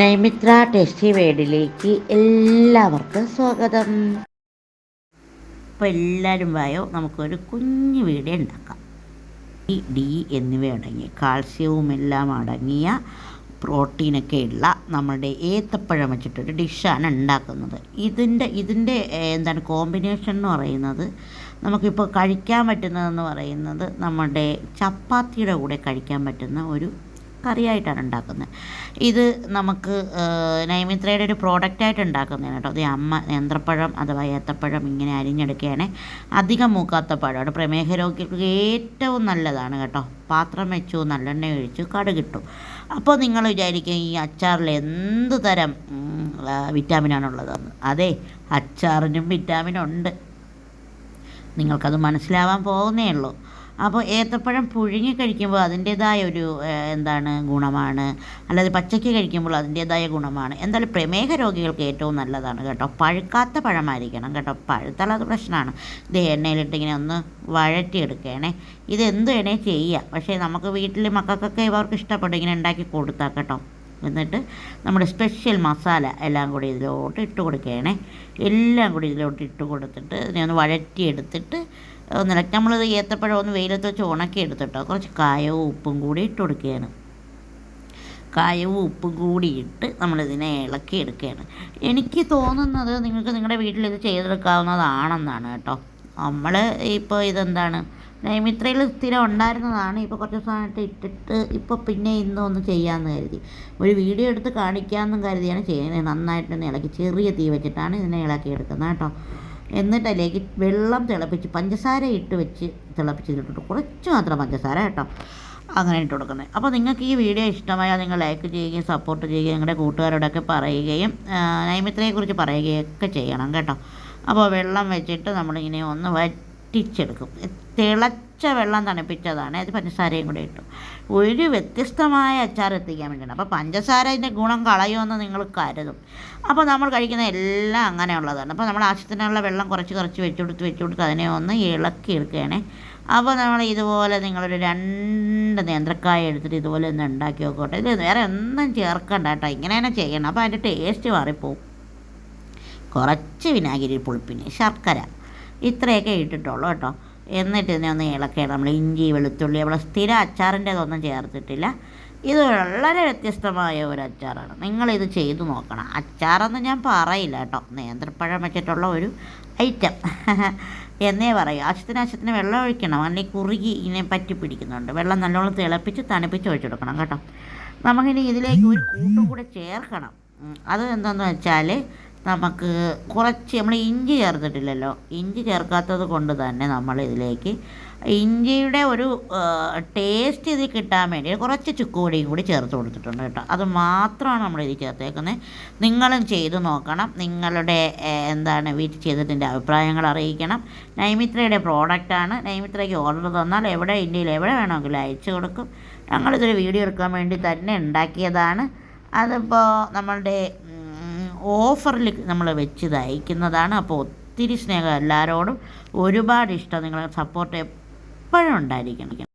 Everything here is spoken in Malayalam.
നൈമിത്ര ടെസ്റ്റി വേഡിലേക്ക് എല്ലാവർക്കും സ്വാഗതം. ഇപ്പോൾ എല്ലാവരും വായോ നമുക്കൊരു കുഞ്ഞു വീട് ഉണ്ടാക്കാം. ഈ ഡി എന്നിവ അടങ്ങിയ കാൽസ്യവും എല്ലാം അടങ്ങിയ പ്രോട്ടീനൊക്കെ ഉള്ള നമ്മുടെ ഏത്തപ്പഴം വെച്ചിട്ടൊരു ഡിഷാണ് ഉണ്ടാക്കുന്നത്. ഇതിന്റെ ഇതിന്റെ എന്താണ് കോമ്പിനേഷൻ എന്ന് പറയുന്നത് നമുക്കിപ്പോൾ കഴിക്കാൻ പറ്റുന്നതെന്ന് പറയുന്നത് നമ്മുടെ ചപ്പാത്തിയുടെ കൂടെ കഴിക്കാൻ പറ്റുന്ന ഒരു കറിയായിട്ടാണ് ഉണ്ടാക്കുന്നത്. ഇത് നമുക്ക് നൈമിത്രയുടെ ഒരു പ്രോഡക്റ്റായിട്ട് ഉണ്ടാക്കുന്നതാണ് കേട്ടോ. അത് അമ്മ നേന്ത്രപ്പഴം അഥവാ ഏത്തപ്പഴം ഇങ്ങനെ അരിഞ്ഞെടുക്കുകയാണ് അധികം മൂക്കാത്ത പഴമാണ് പ്രമേഹ രോഗികൾക്ക് ഏറ്റവും നല്ലതാണ് കേട്ടോ. പാത്രം വെച്ചു നല്ലെണ്ണ ഒഴിച്ചു കടുകിട്ടു അപ്പോൾ നിങ്ങൾ വിചാരിക്കും ഈ അച്ചാറിൽ എന്ത് തരം വിറ്റാമിനാണുള്ളതെന്ന് അതെ അച്ചാറിനും വിറ്റാമിനുണ്ട് നിങ്ങൾക്കത് മനസ്സിലാവാൻ പോകുന്നേ ഉള്ളൂ. അപ്പോൾ ഏത്തപ്പഴം പുഴുങ്ങി കഴിക്കുമ്പോൾ അതിന്റേതായ ഒരു എന്താണ് ഗുണമാണ്. അല്ലാതെ പച്ചയ്ക്ക് കഴിക്കുമ്പോൾ അതിന്റേതായ ഗുണമാണ്. എന്തായാലും പ്രമേഹ രോഗികൾക്ക് ഏറ്റവും നല്ലതാണ് കേട്ടോ. പഴുക്കാത്ത പഴമായിരിക്കണം കേട്ടോ. പഴുത്താൽ അത് പ്രശ്നമാണ്. ഇത് എണ്ണയിലിട്ട് ഇങ്ങനെ ഒന്ന് വഴറ്റിയെടുക്കണേ ഇത് എന്ത് വേണേ ചെയ്യുക പക്ഷേ നമുക്ക് വീട്ടിൽ മക്കൾക്കൊക്കെ ഇവർക്ക് ഇഷ്ടപ്പെടും ഇങ്ങനെ ഉണ്ടാക്കി കൊടുത്താൽ കേട്ടോ. എന്നിട്ട് നമ്മുടെ സ്പെഷ്യൽ മസാല എല്ലാം കൂടി ഇതിലോട്ട് ഇട്ട് കൊടുക്കുകയാണേ. എല്ലാം കൂടി ഇതിലോട്ട് ഇട്ട് കൊടുത്തിട്ട് ഇതിനെ ഒന്ന് വഴറ്റിയെടുത്തിട്ട് ഒന്നില്ല നമ്മളിത് ഏത്തപ്പഴം ഒന്ന് വെയിലത്ത് വെച്ച് ഉണക്കി എടുത്തിട്ടോ. കുറച്ച് കായവും ഉപ്പും കൂടി ഇട്ട് കൊടുക്കുകയാണ്. കായവും ഉപ്പും കൂടി ഇട്ട് നമ്മളിതിനെ ഇളക്കി എടുക്കുകയാണ്. എനിക്ക് തോന്നുന്നത് നിങ്ങൾക്ക് നിങ്ങളുടെ വീട്ടിൽ ഇത് ചെയ്തെടുക്കാവുന്നതാണെന്നാണ് കേട്ടോ. നമ്മൾ ഇപ്പോൾ ഇതെന്താണ്? നൈമിത്രയിൽ സ്ഥിരം ഉണ്ടായിരുന്നതാണ്. ഇപ്പോൾ കുറച്ച് ദിവസമായിട്ട് ഇട്ടിട്ട് ഇപ്പോൾ പിന്നെ ഇന്നും ഒന്ന് ചെയ്യാമെന്ന് കരുതി. ഒരു വീഡിയോ എടുത്ത് കാണിക്കാമെന്നും കരുതിയാണ് ചെയ്യുന്നത്. നന്നായിട്ടൊന്ന് ഇളക്കി ചെറിയ തീ വെച്ചിട്ടാണ് ഇതിനെ ഇളക്കി എടുക്കുന്നത് കേട്ടോ. എന്നിട്ട് അതിലേക്ക് വെള്ളം തിളപ്പിച്ച് പഞ്ചസാര ഇട്ട് വെച്ച് തിളപ്പിച്ച് ഇട്ടിട്ട് കുറച്ച് മാത്രം പഞ്ചസാര കേട്ടോ. അങ്ങനെ ഇട്ട് കൊടുക്കുന്നത്. അപ്പോൾ നിങ്ങൾക്ക് ഈ വീഡിയോ ഇഷ്ടമായാൽ നിങ്ങൾ ലൈക്ക് ചെയ്യുകയും സപ്പോർട്ട് ചെയ്യുകയും നിങ്ങളുടെ കൂട്ടുകാരോടൊക്കെ പറയുകയും നൈമിത്രയെക്കുറിച്ച് പറയുകയൊക്കെ ചെയ്യണം കേട്ടോ. അപ്പോൾ വെള്ളം വെച്ചിട്ട് നമ്മളിങ്ങനെ ഒന്ന് വറ്റിച്ചെടുക്കും. തിളച്ച വെള്ളം തണുപ്പിച്ചതാണ്. അത് പഞ്ചസാരയും കൂടെ ഇട്ടു. ഒരു വ്യത്യസ്തമായ അച്ചാർ എത്തിക്കാൻ വേണ്ടിയാണ്. അപ്പോൾ പഞ്ചസാര അതിന്റെ ഗുണം കളയുമെന്ന് നിങ്ങൾ കരുതും. അപ്പോൾ നമ്മൾ കഴിക്കുന്ന എല്ലാം അങ്ങനെയുള്ളതാണ്. അപ്പോൾ നമ്മൾ ആവശ്യത്തിനുള്ള വെള്ളം കുറച്ച് കുറച്ച് വെച്ച് കൊടുത്ത് വെച്ച് കൊടുത്ത് അതിനെ ഒന്ന് ഇളക്കി എടുക്കുകയാണേ. അപ്പോൾ നമ്മൾ ഇതുപോലെ നിങ്ങളൊരു രണ്ട് നേന്ത്രക്കായ എടുത്തിട്ട് ഇതുപോലെ ഒന്ന് ഉണ്ടാക്കി നോക്കട്ടെ. ഇത് വേറെ ഒന്നും ചേർക്കണ്ട കേട്ടോ. ഇങ്ങനെ തന്നെ ചെയ്യണം. അപ്പോൾ അതിന്റെ ടേസ്റ്റ് മാറിപ്പോവും. കുറച്ച് വിനാഗിരി പുളിപ്പിന് ശർക്കര. ഇത്രയൊക്കെ ഇട്ടിട്ടുള്ളൂ കേട്ടോ. എന്നിട്ട് ഇതിനെ ഒന്ന് ഇളക്കണം നമ്മൾ ഇഞ്ചി വെളുത്തുള്ളി നമ്മൾ സ്ഥിരം അച്ചാറിന്റെതൊന്നും ചേർത്തിട്ടില്ല. ഇത് വളരെ വ്യത്യസ്തമായ ഒരു അച്ചാറാണ്. നിങ്ങളിത് ചെയ്തു നോക്കണം. അച്ചാറെന്ന് ഞാൻ പറയില്ല കേട്ടോ. നേന്ത്രപ്പഴം വെച്ചിട്ടുള്ള ഒരു ഐറ്റം. എന്നേ പറയൂ. ആവശ്യത്തിന് ആവശ്യത്തിന് വെള്ളം ഒഴിക്കണം. അല്ലെങ്കിൽ കുറുകി ഇങ്ങനെ പറ്റി പിടിക്കുന്നുണ്ട്. വെള്ളം നല്ലോണം തിളപ്പിച്ച് തണുപ്പിച്ച് ഒഴിച്ചു കൊടുക്കണം കേട്ടോ. നമുക്കിനി ഇതിലേക്ക് ഒരു കൂട്ടും കൂടെ ചേർക്കണം. അത് എന്താണെന്ന് വെച്ചാൽ നമുക്ക് കുറച്ച് നമ്മൾ ഇഞ്ചി ചേർത്തിട്ടില്ലല്ലോ. ഇഞ്ചി ചേർക്കാത്തത് കൊണ്ട് തന്നെ നമ്മൾ ഇതിലേക്ക് ഇഞ്ചിയുടെ ഒരു ടേസ്റ്റ് ഇതിൽ കിട്ടാൻ വേണ്ടി കുറച്ച് ചുക്കുപൊടിയും കൂടി ചേർത്ത് കൊടുത്തിട്ടുണ്ട് കേട്ടോ. അത് മാത്രമാണ് നമ്മൾ ഇതിൽ ചേർത്തേക്കുന്നത്. നിങ്ങളും ചെയ്ത് നോക്കണം. നിങ്ങളുടെ എന്താണ് വീട്ടിൽ ചെയ്തിട്ടിന്റെ അഭിപ്രായങ്ങൾ അറിയിക്കണം. നൈമിത്രയുടെ പ്രോഡക്റ്റാണ് നൈമിത്രയ്ക്ക് ഓർഡർ തന്നാൽ എവിടെ ഇന്ത്യയിൽ എവിടെ വേണമെങ്കിലും അയച്ചു കൊടുക്കും. ഞങ്ങളിതൊരു വീഡിയോ എടുക്കാൻ വേണ്ടി തന്നെ ഉണ്ടാക്കിയതാണ്. അതിപ്പോൾ നമ്മളുടെ ഓഫറിൽ നമ്മൾ വെച്ച് തയ്ക്കുന്നതാണ് അപ്പോൾ ഒത്തിരി സ്നേഹം എല്ലാവരോടും ഒരുപാട് ഇഷ്ടം. നിങ്ങളുടെ സപ്പോർട്ട് എപ്പോഴും ഉണ്ടായിരിക്കണം.